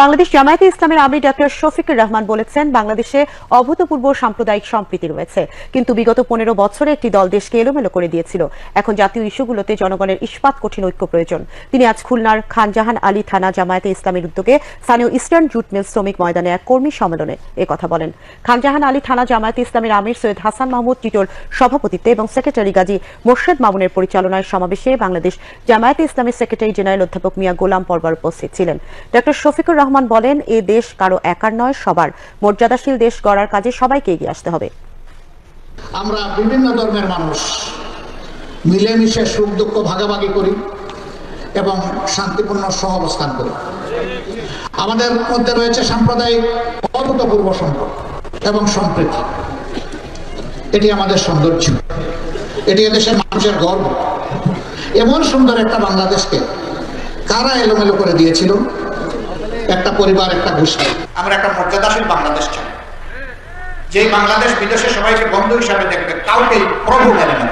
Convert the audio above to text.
বাংলাদেশ জামায়াতে ইসলামের আমির ডক্টর শফিকুর রহমান বলেছেন, বাংলাদেশে অভূতপূর্ব সাম্প্রদায়িক সম্প্রীতি রয়েছে। কিন্তু বিগত পনেরো বছরে একটি দল দেশকে এলোমেলো করে দিয়েছিল। এখন জাতীয় ইস্যুগুলোতে জনগণের ইস্পাত কঠিন ঐক্য প্রয়োজন। তিনি আজ খুলনার খানজাহান আলী থানা জামায়াতে ইসলামের উদ্যোগে স্থানীয় ইস্টার্ন জুট মিল শ্রমিক ময়দানে এক কর্মী সম্মেলনে কথা বলেন। খানজাহান আলী থানা জামায়াতে ইসলামের আমির সৈয়দ হাসান মাহমুদ টিটোর সভাপতিত্বে এবং সেক্রেটারি গাজী মোর্শেদ মামুনের পরিচালনায় সমাবেশে বাংলাদেশ জামায়াতে ইসলামের সেক্রেটারি জেনারেল অধ্যাপক মিয়া গোলাম পরবার উপস্থিত ছিলেন। ডক্টর শফিকুর রহমান বলেন, এ দেশ কারও একার নয়, সবার। মর্যাদাশীল দেশ গড়ার কাজে সবাইকে এগিয়ে আসতে হবে। আমরা বিভিন্ন ধর্মের মানুষ মিলেমিশে সুখ দুঃখ ভাগাভাগি করি এবং শান্তিপূর্ণ সহাবস্থান করি। আমাদের মধ্যে রয়েছে সাম্প্রদায়িক অভূতপূর্ব সম্পর্ক এবং সম্প্রীতি। এটি আমাদের সৌন্দর্য। এটি এদেশের মানুষের গর্ব। এমন সুন্দর একটা বাংলাদেশকে কারা এলোমেলো করে দিয়েছিল? একটা পরিবার, একটা গোষ্ঠী আমরা একটা মর্যাদাশীল বাংলাদেশ চাই যে বাংলাদেশ বিদেশে সবাইকে বন্ধু হিসাবে দেখবে কাউকে প্রভু মেনে না।